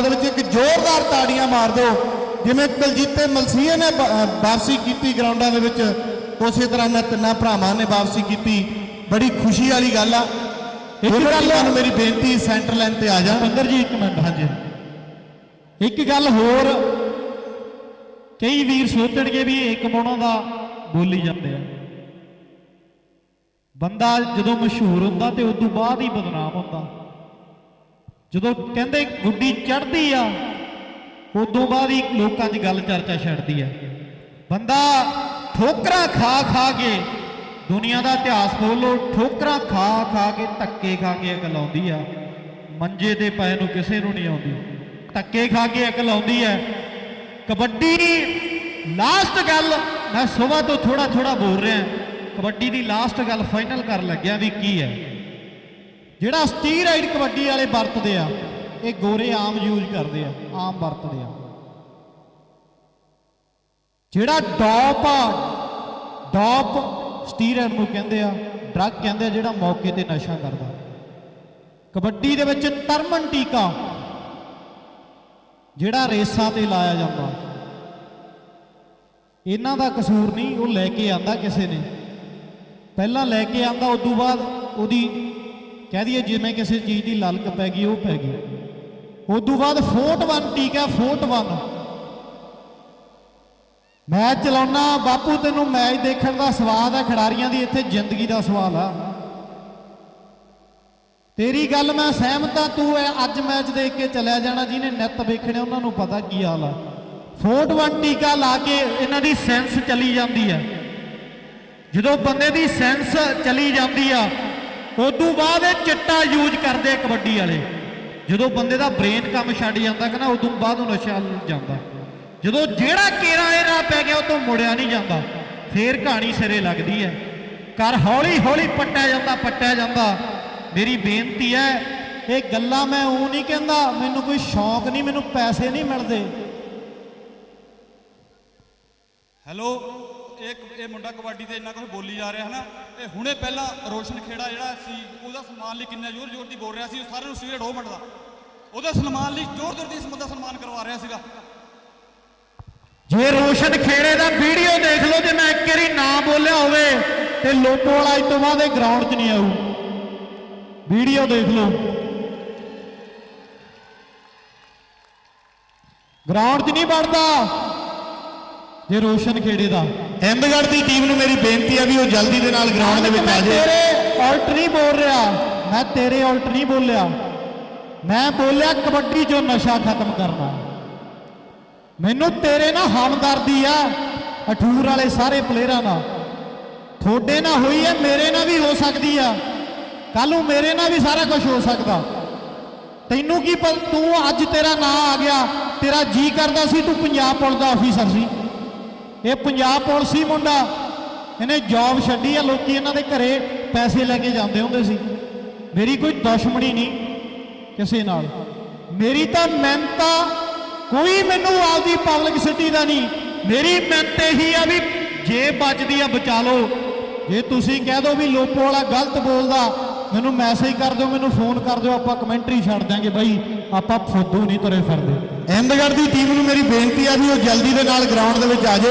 Ground ਦੇ ਵਿੱਚ ਇੱਕ ਜ਼ੋਰਦਾਰ ਤਾੜੀਆਂ ਮਾਰ ਦਿਓ। ਜਿਵੇਂ ਕੁਲਜੀਤੇ ਮਲਸੀਏ ਨੇ ਵਾਪਸੀ ਕੀਤੀ ਗਰਾਊਂਡਾਂ ਦੇ ਵਿੱਚ ਉਸੇ ਤਰ੍ਹਾਂ ਇਹਨਾਂ ਤਿੰਨਾਂ ਭਰਾਵਾਂ ਨੇ ਵਾਪਸੀ ਕੀਤੀ। ਬੜੀ ਖੁਸ਼ੀ ਵਾਲੀ ਗੱਲ ਆ। ਇੱਕ ਗੱਲ- ਮੇਰੀ ਬੇਨਤੀ ਸੈਂਟਰ ਲਾਈਨ ਤੇ ਆ ਜਾ। ਅੰਦਰ ਜੀ ਇੱਕ ਮਿੰਟ। ਹਾਂਜੀ। ਇੱਕ ਗੱਲ ਹੋਰ। ਕਈ ਵੀਰ ਸੋਚਣਗੇ ਵੀ ਇਹ ਕਮਾਉਣਾ ਦਾ ਬੋਲੀ ਜਾਂਦੇ ਆ। ਬੰਦਾ ਜਦੋਂ ਮਸ਼ਹੂਰ ਹੁੰਦਾ ਤੇ ਉਸ ਤੋਂ ਬਾਅਦ ਹੀ ਬਦਨਾਮ ਹੁੰਦਾ। ਜਦੋਂ ਕਹਿੰਦੇ ਗੁੱਡੀ ਚੜ੍ਹਦੀ ਆ, ਉਦੋਂ ਬਾਅਦ ਹੀ ਲੋਕਾਂ 'ਚ ਗੱਲ ਚਰਚਾ ਛੱਡਦੀ ਆ। ਬੰਦਾ ਠੋਕਰਾਂ ਖਾ ਖਾ ਕੇ, ਦੁਨੀਆ ਦਾ ਇਤਿਹਾਸ ਬੋਲੋ, ਠੋਕਰਾਂ ਖਾ ਖਾ ਕੇ ਧੱਕੇ ਖਾ ਕੇ ਅਕਲ ਆਉਂਦੀ ਆ। ਮੰਜੇ ਤੇ ਪਏ ਨੂੰ ਕਿਸੇ ਨੂੰ ਨਹੀਂ ਆਉਂਦੀ। ਧੱਕੇ ਖਾ ਕੇ ਅਕਲ ਆਉਂਦੀ ਹੈ ਕਬੱਡੀ ਲਾਸਟ ਗੱਲ, ਮੈਂ ਸਵੇਰ ਤੋਂ ਥੋੜਾ ਥੋੜਾ ਬੋਲ ਰਿਹਾ। ਕਬੱਡੀ ਦੀ ਲਾਸਟ ਗੱਲ ਫਾਈਨਲ ਕਰਨ ਲੱਗਿਆ ਵੀ ਕੀ ਹੈ? ਜਿਹੜਾ ਸਟੀਰਾਇਡ ਕਬੱਡੀ ਵਾਲੇ ਵਰਤਦੇ ਆ, ਇਹ ਗੋਰੇ ਆਮ ਯੂਜ਼ ਕਰਦੇ ਆ, ਆਮ ਵਰਤਦੇ ਆ। ਜਿਹੜਾ ਡੋਪ ਆ, ਡੋਪ ਸਟੀਰਾਇਡ ਨੂੰ ਕਹਿੰਦੇ ਆ, ਡਰੱਗ ਕਹਿੰਦੇ ਆ, ਜਿਹੜਾ ਮੌਕੇ ਤੇ ਨਸ਼ਾ ਕਰਦਾ। ਕਬੱਡੀ ਦੇ ਵਿੱਚ ਤਰਮਨ ਟੀਕਾ, ਜਿਹੜਾ ਰੇਸਾਂ ਤੇ ਲਾਇਆ ਜਾਂਦਾ। ਇਹਨਾਂ ਦਾ ਕਸੂਰ ਨਹੀਂ, ਉਹ ਲੈ ਕੇ ਆਂਦਾ ਕਿਸੇ ਨੇ। ਪਹਿਲਾਂ ਲੈ ਕੇ ਆਂਦਾ ਉਸ ਤੋਂ ਬਾਅਦ ਉਹਦੀ ਕਹਿ ਦਈਏ ਜਿਵੇਂ ਕਿਸੇ ਚੀਜ਼ ਦੀ ਲਲਕ ਪੈ ਗਈ, ਉਹ ਪੈ ਗਈ। ਉਸ ਤੋਂ ਬਾਅਦ ਫੋਰਟ 1 ਟੀਕਾ ਫੋਰਟ 1 ਮੈਚ ਚਲਾਉਣਾ ਬਾਪੂ ਤੈਨੂੰ ਮੈਚ ਦੇਖਣ ਦਾ ਸਵਾਦ ਹੈ, ਖਿਡਾਰੀਆਂ ਦੀ ਇੱਥੇ ਜ਼ਿੰਦਗੀ ਦਾ ਸਵਾਲ ਆ। ਤੇਰੀ ਗੱਲ ਮੈਂ ਸਹਿਮਤ ਆ ਤੂੰ ਅੱਜ ਮੈਚ ਦੇਖ ਕੇ ਚਲਿਆ ਜਾਣਾ, ਜਿਹਨੇ ਨਿੱਤ ਵੇਖਣੇ, ਉਹਨਾਂ ਨੂੰ ਪਤਾ ਕੀ ਹਾਲ ਆ। ਫੋਰਟ 1 ਟੀਕਾ ਲਾ ਕੇ ਇਹਨਾਂ ਦੀ ਸੈਂਸ ਚਲੀ ਜਾਂਦੀ ਹੈ। ਜਦੋਂ ਬੰਦੇ ਦੀ ਸੈਂਸ ਚਲੀ ਜਾਂਦੀ ਆ ਉਦੋਂ ਬਾਅਦ ਇਹ ਚਿੱਟਾ ਯੂਜ਼ ਕਰਦੇ ਕਬੱਡੀ ਵਾਲੇ। ਜਦੋਂ ਬੰਦੇ ਦਾ ਬ੍ਰੇਨ ਕੰਮ ਛੱਡ ਜਾਂਦਾ ਕਿ ਉਦੋਂ ਬਾਅਦ ਉਹ ਨਸ਼ਾ ਜਾਂਦਾ। ਜਦੋਂ ਜਿਹੜਾ ਕੇਰਾ ਇਹ ਰਾਹ ਪੈ ਗਿਆ ਉਹ ਤੋਂ ਮੁੜਿਆ ਨਹੀਂ ਜਾਂਦਾ। ਫੇਰ ਕਹਾਣੀ ਸਿਰੇ ਲੱਗਦੀ ਹੈ। ਕਰ ਹੌਲੀ ਹੌਲੀ ਪੱਟਿਆ ਜਾਂਦਾ ਪੱਟਿਆ ਜਾਂਦਾ। ਮੇਰੀ ਬੇਨਤੀ ਹੈ, ਇਹ ਗੱਲਾਂ ਮੈਂ ਉਹ ਨਹੀਂ ਕਹਿੰਦਾ, ਮੈਨੂੰ ਕੋਈ ਸ਼ੌਂਕ ਨਹੀਂ, ਮੈਨੂੰ ਪੈਸੇ ਨਹੀਂ ਮਿਲਦੇ। ਹੈਲੋ? ਇਹ ਇਹ ਮੁੰਡਾ ਕਬੱਡੀ ਤੇ ਇੰਨਾ ਕੁਝ ਬੋਲੀ ਜਾ ਰਿਹਾ ਹੈ ਨਾ ਇਹ ਹੁਣੇ ਪਹਿਲਾਂ ਰੋਸ਼ਨ ਖੇੜਾ ਜਿਹੜਾ ਸੀ, ਉਹਦਾ ਸਨਮਾਨ ਲਈ ਕਿੰਨਾ ਜ਼ੋਰ ਜ਼ੋਰ ਦੀ ਬੋਲ ਰਿਹਾ ਸੀ, ਉਹ ਸਾਰਿਆਂ ਨੂੰ ਸਟੀਰੇਟ ਹੋ ਮੰਡਦਾ ਉਹਦੇ ਸਨਮਾਨ ਲਈ ਜ਼ੋਰ ਜ਼ੋਰ ਦੀ ਇਸ ਮੁੱਦਾ ਸਨਮਾਨ ਕਰਵਾ ਰਿਹਾ ਸੀਗਾ। ਜੇ ਰੋਸ਼ਨ ਖੇੜੇ ਦਾ ਵੀਡੀਓ ਦੇਖ ਲਓ, ਜੇ ਮੈਂ ਇੱਕ ਵਾਰੀ ਨਾ ਬੋਲਿਆ ਹੋਵੇ, ਤੇ ਲੋਕੋ ਵਾਲਾ ਅੱਜ ਤੋਂ ਬਾਅਦ ਇਹ ਗਰਾਊਂਡ 'ਚ ਨਹੀਂ ਆਊ। ਵੀਡੀਓ ਦੇਖ ਲਓ। ਗਰਾਊਂਡ 'ਚ ਨਹੀਂ ਵੜਦਾ। ਜੇ ਰੋਸ਼ਨ ਖੇੜੇ ਦਾ। ਹਿੰਦਗੜ੍ਹ ਦੀ ਟੀਮ ਨੂੰ ਮੇਰੀ ਬੇਨਤੀ ਆ ਵੀ ਉਹ ਜਲਦੀ ਦੇ ਨਾਲ ਗਰਾਊਂਡ ਦੇ ਵਿੱਚ ਆ ਜਾਏ। ਤੇਰੇ ਉਲਟ ਨਹੀਂ ਬੋਲ ਰਿਹਾ। ਮੈਂ ਤੇਰੇ ਉਲਟ ਨਹੀਂ ਬੋਲਿਆ। ਮੈਂ ਬੋਲਿਆ ਕਬੱਡੀ 'ਚੋਂ ਨਸ਼ਾ ਖਤਮ ਕਰਨਾ। ਮੈਨੂੰ ਤੇਰੇ ਨਾਲ ਹਮਦਰਦੀ ਆ ਅਠੂਰ ਵਾਲੇ ਸਾਰੇ ਪਲੇਅਰਾਂ ਨਾਲ। ਤੁਹਾਡੇ ਨਾਲ ਹੋਈ ਹੈ ਮੇਰੇ ਨਾਲ ਵੀ ਹੋ ਸਕਦੀ ਆ। ਕੱਲ ਨੂੰ ਮੇਰੇ ਨਾਲ ਵੀ ਸਾਰਾ ਕੁਝ ਹੋ ਸਕਦਾ। ਤੈਨੂੰ ਕੀ ਪਤਾ ਤੂੰ ਅੱਜ ਤੇਰਾ ਨਾਂ ਆ ਗਿਆ ਤੇਰਾ ਜੀ ਕਰਦਾ ਸੀ ਤੂੰ ਪੰਜਾਬ ਪੁਲਿਸ ਦਾ ਅਫੀਸਰ ਸੀ। ਇਹ ਪੰਜਾਬ ਪੁਲਿਸ ਹੀ ਮੁੰਡਾ। ਇਹਨੇ ਜੌਬ ਛੱਡੀ ਆ, ਲੋਕੀ ਇਹਨਾਂ ਦੇ ਘਰੇ ਪੈਸੇ ਲੈ ਕੇ ਜਾਂਦੇ ਹੁੰਦੇ ਸੀ। ਮੇਰੀ ਕੋਈ ਦੁਸ਼ਮਣੀ ਨਹੀਂ ਕਿਸੇ ਨਾਲ। ਮੇਰੀ ਤਾਂ ਮਿਹਨਤ ਆ ਕੋਈ ਮੈਨੂੰ ਆਪਦੀ ਪਬਲਿਕ ਸਿਟੀ ਦਾ ਨਹੀਂ। ਮੇਰੀ ਮਿਹਨਤ ਇਹੀ ਆ ਵੀ ਜੇ ਬਚਦੀ ਆ ਬਚਾ ਲਓ। ਜੇ ਤੁਸੀਂ ਕਹਿ ਦਿਓ ਵੀ ਲੋਪੋ ਵਾਲਾ ਗਲਤ ਬੋਲਦਾ, ਮੈਨੂੰ ਮੈਸੇਜ ਕਰ ਦਿਓ, ਮੈਨੂੰ ਫੋਨ ਕਰ ਦਿਓ, ਆਪਾਂ ਕਮੈਂਟਰੀ ਛੱਡ ਦਾਂਗੇ ਬਾਈ, ਆਪਾਂ ਫੁੱਦੂ ਨਹੀਂ ਤੁਰੇ ਫਿਰਦੇ। ਅਹਿਮਦਗੜ੍ਹ ਦੀ ਟੀਮ ਨੂੰ ਮੇਰੀ ਬੇਨਤੀ ਆ ਵੀ ਉਹ ਜਲਦੀ ਦੇ ਨਾਲ ਗਰਾਊਂਡ ਦੇ ਵਿੱਚ ਆ ਜਾਓ।